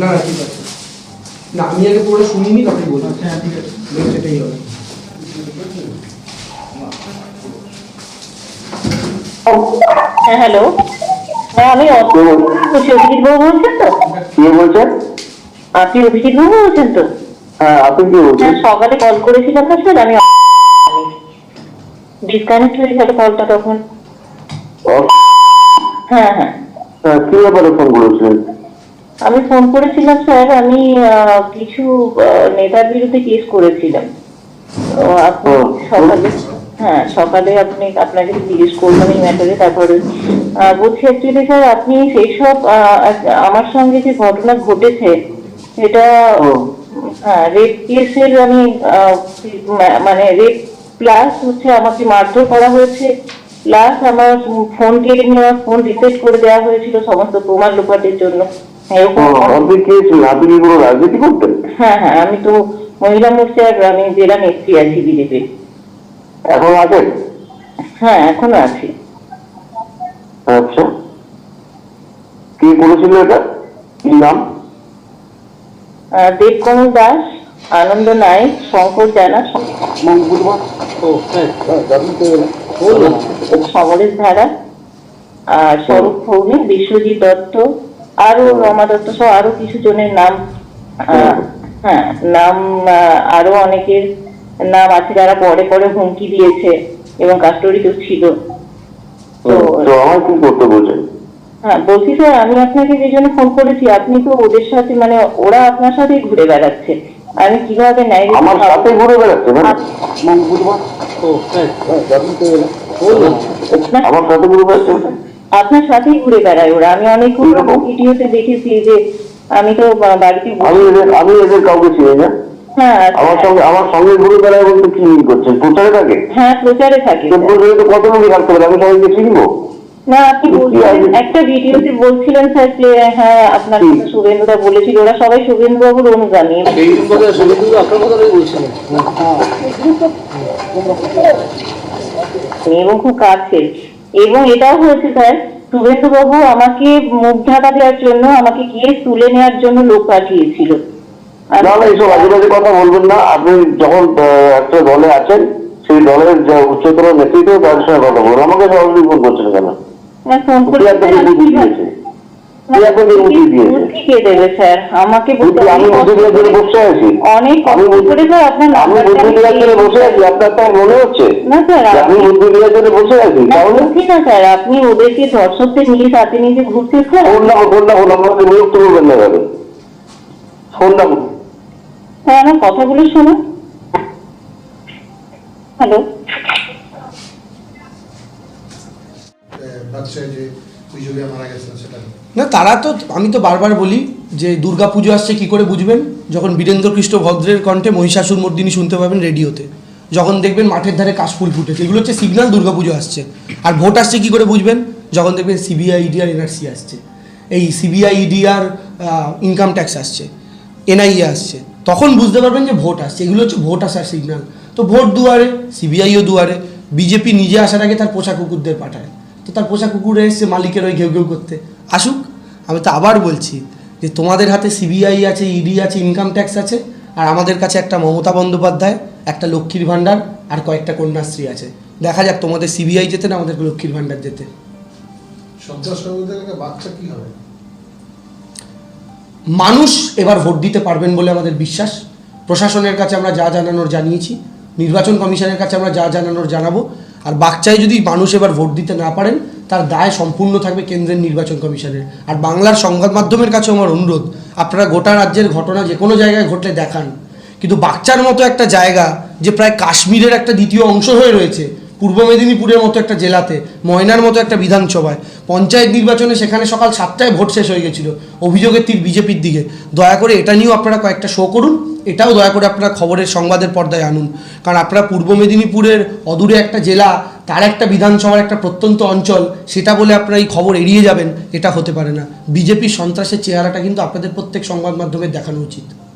না না ঠিক আছে। না আমি আগে পুরো শুনিনি তারপরে বলব হ্যাঁ ঠিক আছে। সেটাই হবে। হ্যাঁ হ্যালো। হ্যাঁ আমি বলছি অভিজিৎ বাবু বলছেন তো? কে বলছেন? আপনি অভিজিৎ বাবু বলছেন তো? হ্যাঁ আপনি কি বলছেন? হ্যাঁ সকালে কল করেছিলাম না স্যার আমি ডিসকানেক্ট হয়ে গেল কলটা তখন। হ্যাঁ হ্যাঁ। হ্যাঁ, কি ব্যাপারে ফোন করেছিলেন? আমি ফোন করেছিলাম স্যার আমি কিছু নেতার বিরুদ্ধে কেস করেছিলাম। আপনি সকালে হ্যাঁ সকালে আপনি আপনাকে জিজ্ঞেস করলাম এই ম্যাটারে তারপরে বলছি অ্যাকচুয়ালি স্যার আপনি সেই সব আমার সঙ্গে যে ঘটনা ঘটেছে সেটা হ্যাঁ রেপ কেসের আমি মানে রেপ প্লাস হচ্ছে আমাকে মারধর করা হয়েছে প্লাস আমার ফোন কেড়ে নেওয়া ফোন রিসেট করে দেওয়া হয়েছিল সমস্ত প্রমাণ লোপাটের জন্য। আপনি কে ছিলেন আপনি কি কোনো রাজনীতি করতেন হ্যাঁ হ্যাঁ আমি তো মহিলা মোর্চার আমি জেলা নেত্রী আছি বিজেপি। এখন আছেন? হ্যাঁ এখনও আছি। আচ্ছা। কে করেছিল এটা? কি নাম? দেবকমল দাস আনন্দ নায়ক শঙ্কর জানা। সমরেশ ধারা আর স্বরূপ ভৌমিক বিশ্বজিৎ দত্ত আরও রমা দত্ত সহ আরও কিছু জনের নাম হ্যাঁ নাম আরও অনেকের নাম আছে যারা পরে পরে হুমকি দিয়েছে এবং কাস্টডিতেও ছিল। তো আমার কি করতে বলছেন হ্যাঁ বলছি স্যার আমি আপনাকে যে জন্য ফোন করেছি আপনি তো ওদের সাথে মানে ওরা আপনার সাথেই ঘুরে বেড়াচ্ছে। আমি কীভাবে ন্যায় বিচার আমার পাবো? সাথে ঘুরে বেড়াচ্ছে আমার সাথে ঘুরে বেড়াচ্ছে? আপনার সাথেই ঘুরে বেড়ায় ওরা। আমি কীরকম? ভিডিওতে দেখেছি যে আমি তো বাড়িতে আমি এদের আমি এদের কাউকে চিনি না। হ্যাঁ আমার আচ্ছা। সঙ্গে আমার সঙ্গে ঘুরে বেড়ায় বলতে কি করছেন? প্রচারে থাকে? হ্যাঁ প্রচারে থাকে। প্রচারে তো কত লোক থাকতে পারে? আমি সবাইকে চিনবো। না আপনি বলছিলেন একটা ভিডিওতে বলছিলেন স্যার যে হ্যাঁ আপনার কি? কথা শুভেন্দুদা বলেছিল। ওরা সবাই শুভেন্দু বাবুর অনুগামী। এই কথা শুভেন্দু আপনার কথাটাই বলছিলেন। এবং খুব কাছে এবং এটাও হয়েছে স্যার শুভেন্দু বাবু আমাকে মুখ ঢাকা দেওয়ার জন্য আমাকে গিয়ে তুলে নেওয়ার জন্য লোক পাঠিয়েছিল। আর- না না এইসব আজেবাজে কথা বলবেন না। আপনি যখন একটা দলে আছেন সেই দলের যে উচ্চতর নেতৃত্ব তাদের সঙ্গে কথা বলুন। আমাকে সহযোগী ফোন করছেন কেন? হ্যাঁ, ফোন করে আমাকে বসে আছি অনেক করে আপনার আমি বুদ্ধি বসে আছি আপনার তাই মনে হচ্ছে? না স্যার আমি বুদ্ধি বসে আছি তাহলে? না স্যার আপনি ওদেরকে ধর্ষকদের নিয়ে সাথে নিয়ে ঘুরতে স্যার ফোন না ফোন না ফোন আমাকে বিরক্ত করবেন না এভাবে। ফোন না স্যার আমার কথাগুলো শুনুন হ্যালো। বাদশাহ যে না, তারা তো, আমি তো বারবার বলি যে দুর্গা পুজো আসছে কি করে বুঝবেন? যখন বীরেন্দ্র কৃষ্ণ ভদ্রের কণ্ঠে মহিষাসুর মর্দিনী শুনতে পাবেন রেডিওতে। যখন দেখবেন মাঠের ধারে কাশফুল ফুটেছে। এগুলো হচ্ছে সিগন্যাল দুর্গা পুজো আসছে। আর ভোট আসছে কি করে বুঝবেন? যখন দেখবেন সিবিআই ইডি আর এনআরসি আসছে। এই সিবিআই ইডি আর ইনকাম ট্যাক্স আসছে। এনআইএ আসছে। তখন বুঝতে পারবেন যে ভোট আসছে। এগুলো হচ্ছে ভোট আসার সিগনাল। তো ভোট দুয়ারে, সিবিআইও দুয়ারে, বিজেপি নিজে আসার আগে তার পোষা কুকুরদের পাঠায়। তো তার পোষা কুকুরে এসছে মালিকের ওই ঘেউ ঘেউ করতে। আসুক আমি তো আবার বলছি যে তোমাদের হাতে সিবিআই আছে ইডি আছে ইনকাম ট্যাক্স আছে আর আমাদের কাছে একটা মমতা বন্দ্যোপাধ্যায় একটা লক্ষ্মীর ভাণ্ডার আর কয়েকটা কন্যাশ্রী আছে। দেখা যাক তোমাদের সিবিআই যেতে না আমাদের লক্ষ্মীর ভাণ্ডার যেতে। বাচ্চা কি হবে? মানুষ এবার ভোট দিতে পারবেন বলে আমাদের বিশ্বাস। প্রশাসনের কাছে আমরা যা জানানোর জানিয়েছি। নির্বাচন কমিশনের কাছে আমরা যা জানানোর জানাব। আর বাচ্চায় যদি মানুষ এবার ভোট দিতে না পারেন, তার দায় সম্পূর্ণ থাকবে কেন্দ্রের নির্বাচন কমিশনের। আর বাংলার সংবাদ মাধ্যমের কাছে আমার অনুরোধ, আপনারা গোটা রাজ্যের ঘটনা যে কোনো জায়গায় ঘটলে দেখান। কিন্তু বাচ্চার মতো একটা জায়গা, যে প্রায় কাশ্মীরের একটা দ্বিতীয় অংশ হয়ে রয়েছে পূর্ব মেদিনীপুরের মতো একটা জেলাতে, ময়নার মতো একটা বিধানসভায়। পঞ্চায়েত নির্বাচনে সেখানে সকাল সাতটায় ভোট শেষ হয়ে গেছিল। অভিযোগের তীর বিজেপির দিকে। দয়া করে এটা নিয়েও আপনারা কয়েকটা শো করুন। এটাও দয়া করে আপনারা খবরের সংবাদের পর্দায় আনুন। কারণ আপনারা পূর্ব মেদিনীপুরের অদূরে একটা জেলা, তার একটা বিধানসভার একটা প্রত্যন্ত অঞ্চল, সেটা বলে আপনারা এই খবর এড়িয়ে যাবেন, এটা হতে পারে না। বিজেপির সন্ত্রাসের চেহারাটা কিন্তু আপনাদের প্রত্যেক সংবাদ মাধ্যমে দেখানো উচিত।